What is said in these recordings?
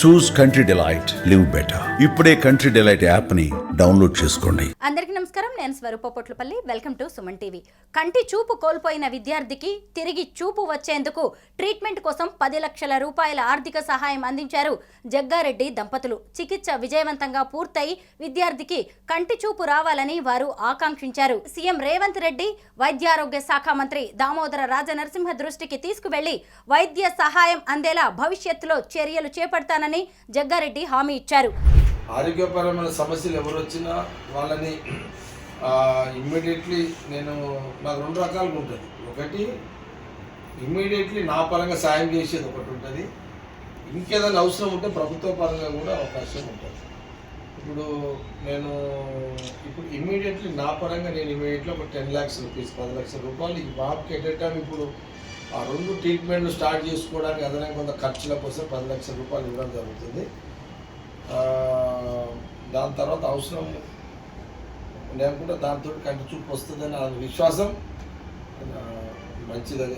Choose country delight live better ఇప్పుడే country delight యాప్ని download చేసుకోండి. అందరికీ నమస్కారం. నేను Swaroopa Potlapalli. Welcome to Suman TV కంటి చూపు కోల్పోయిన విద్యార్థికి తిరిగి చూపు వచ్చేందుకు ట్రీట్మెంట్ కోసం పది లక్షల రూపాయల ఆర్థిక సహాయం అందించారు జగ్గారెడ్డి దంపతులు. చికిత్స విజయవంతంగా పూర్తయి విద్యార్థికి కంటి చూపు రావాలని వారు ఆకాంక్షించారు. సీఎం రేవంత్ రెడ్డి వైద్యారోగ్య శాఖ మంత్రి దామోదర రాజనరసింహ దృష్టికి తీసుకువెళ్ళి వైద్య సహాయం అందేలా భవిష్యత్తులో చర్యలు చేపడతానని జగ్గారెడ్డి హామీ ఇచ్చారు. ఆరోగ్యపరమైన సమస్యలు ఎవరు వచ్చినా వాళ్ళని ఇమ్మీడియట్లీ నేను నాకు రెండు రకాలుగా ఉంటుంది. ఒకటి ఇమ్మీడియట్లీ నా పరంగా సాయం చేసేది ఒకటి ఉంటుంది. ఇంకేదైనా అవసరం ఉంటే ప్రభుత్వ పరంగా కూడా అవకాశం ఉంటుంది. ఇప్పుడు నేను ఇప్పుడు ఇమ్మీడియట్లీ నా పరంగా నేను ఇమ్మీడియట్లీ ఒక టెన్ ల్యాక్స్ రూపీస్ పది లక్షల రూపాయలు ఈ బాబుకి ఎట్ టైం ఇప్పుడు ఆ రెండు ట్రీట్మెంట్లు స్టార్ట్ చేసుకోవడానికి అదనంగా కొంత ఖర్చుల కోసం పది లక్షల రూపాయలు ఇవ్వడం జరుగుతుంది. దాని తర్వాత అవసరం నేను కూడా దాంతో కంటి చూపు వస్తుందని ఆ విశ్వాసం. మంచిదని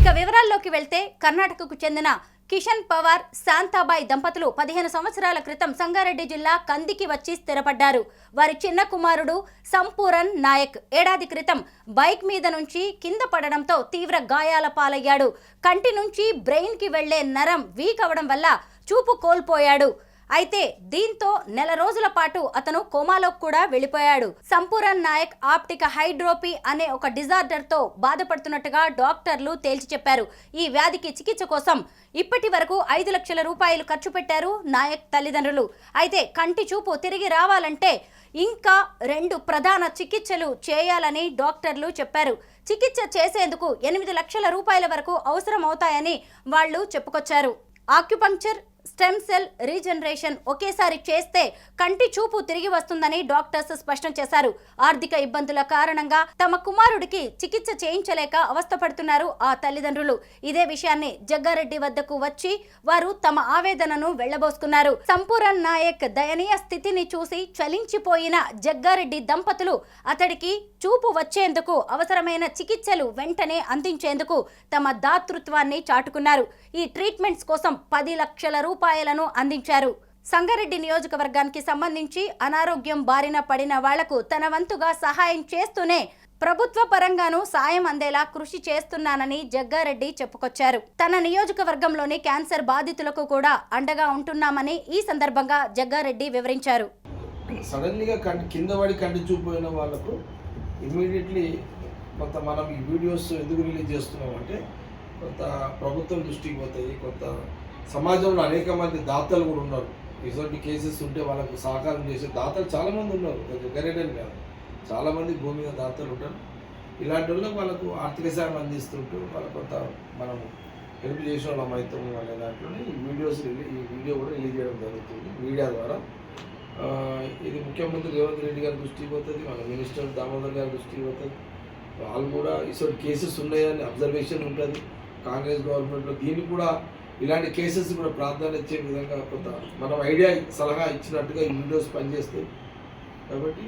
ఇక వివరాల్లోకి వెళ్తే కర్ణాటకకు చెందిన కిషన్ పవార్ శాంతాబాయ్ దంపతులు పదిహేను సంవత్సరాల క్రితం సంగారెడ్డి జిల్లా కందికి వచ్చి స్థిరపడ్డారు. వారి చిన్న కుమారుడు సంపూరన్ నాయక్ ఏడాది క్రితం బైక్ మీద నుంచి కింద పడడంతో తీవ్ర గాయాల పాలయ్యాడు. కంటి నుంచి బ్రెయిన్కి వెళ్ళే నరం వీక్ అవడం వల్ల చూపు కోల్పోయాడు. అయితే దీంతో నెల రోజుల పాటు అతను కోమాలో కూడా వెళ్ళిపోయాడు. సంపూరన్ నాయక్ ఆప్టిక హైడ్రోపీ అనే ఒక డిజార్డర్తో బాధపడుతున్నట్టుగా డాక్టర్లు తేల్చి చెప్పారు. ఈ వ్యాధికి చికిత్స కోసం ఇప్పటి వరకు ఐదు లక్షల రూపాయలు ఖర్చు పెట్టారు నాయక్ తల్లిదండ్రులు. అయితే కంటి చూపు తిరిగి రావాలంటే ఇంకా రెండు ప్రధాన చికిత్సలు చేయాలని డాక్టర్లు చెప్పారు. చికిత్స చేసేందుకు ఎనిమిది లక్షల రూపాయల వరకు అవసరం అవుతాయని వాళ్ళు చెప్పుకొచ్చారు. ఆక్యుపంక్చర్ స్టెమ్ సెల్ రీజనరేషన్ ఒకేసారి చేస్తే కంటి చూపు తిరిగి వస్తుందని డాక్టర్స్ స్పష్టం చేశారు. ఆర్థిక ఇబ్బందుల కారణంగా తమ కుమారుడికి చికిత్స చేయించలేక అవస్థపడుతున్నారు ఆ తల్లిదండ్రులు. ఇదే విషయాన్ని జగ్గారెడ్డి వద్దకు వచ్చి వారు తమ ఆవేదనను వెళ్ళబోసుకున్నారు. సంపూరన్ నాయక్ దయనీయ స్థితిని చూసి చలించిపోయిన జగ్గారెడ్డి దంపతులు అతడికి చూపు వచ్చేందుకు అవసరమైన చికిత్సలు వెంటనే అందించేందుకు తమ దాతృత్వాన్ని చాటుకున్నారు. ఈ ట్రీట్మెంట్స్ కోసం పది లక్షల సదుపాయాలను అందించారు. సంగారెడ్డి నియోజకవర్గానికి సంబంధించి అనారోగ్యం బారిన పడిన వాళ్ళకు తన వంతుగా సహాయం చేస్తూనే ప్రభుత్వ పరంగానూ సాయం అందేలా కృషి చేస్తున్నానని జగ్గారెడ్డి చెప్పుకొచ్చారు. తన నియోజకవర్గంలోని క్యాన్సర్ బాధితులకు కూడా అండగా ఉంటున్నామని ఈ సందర్భంగా జగ్గారెడ్డి వివరించారు. సడన్లీగా కింద పడి కొంత మనం ఈ వీడియోస్ ఎందుకు రిలీజ్ చేస్తున్నాం అంటే కొంత ప్రభుత్వం దృష్టికి పోతాయి కొంత సమాజంలో అనేక మంది దాతలు కూడా ఉన్నారు. ఇటువంటి కేసెస్ ఉంటే వాళ్ళకు సహకారం చేసే దాతలు చాలామంది ఉన్నారు. జగ్గారెడ్డి కాదు. చాలామంది భూమి మీద దాతలు ఉంటారు. ఇలాంటి వాళ్ళకి వాళ్ళకు ఆర్థిక సాయం అందిస్తుంటూ వాళ్ళకు కొంత మనం హెల్ప్ చేసిన వాళ్ళం అవుతాము వాళ్ళ దాంట్లోనే ఈ వీడియోస్ ఈ వీడియో కూడా రిలీజ్ చేయడం జరుగుతుంది మీడియా ద్వారా. ఇది ముఖ్యమంత్రి రేవంత్ రెడ్డి గారి దృష్టికి పోతుంది మన మినిస్టర్ దామోదర్ గారి దృష్టికి పోతుంది. వాళ్ళు కూడా ఇటువంటి కేసెస్ ఉన్నాయని అబ్జర్వేషన్ ఉంటుంది. కాంగ్రెస్ గవర్నమెంట్లో దీన్ని కూడా ఇలాంటి కేసెస్ కూడా ప్రాధాన్యత ఇచ్చే విధంగా కొంత మనం ఐడియా సలహా ఇచ్చినట్టుగా ఈ వీడియోస్ పనిచేస్తాయి. కాబట్టి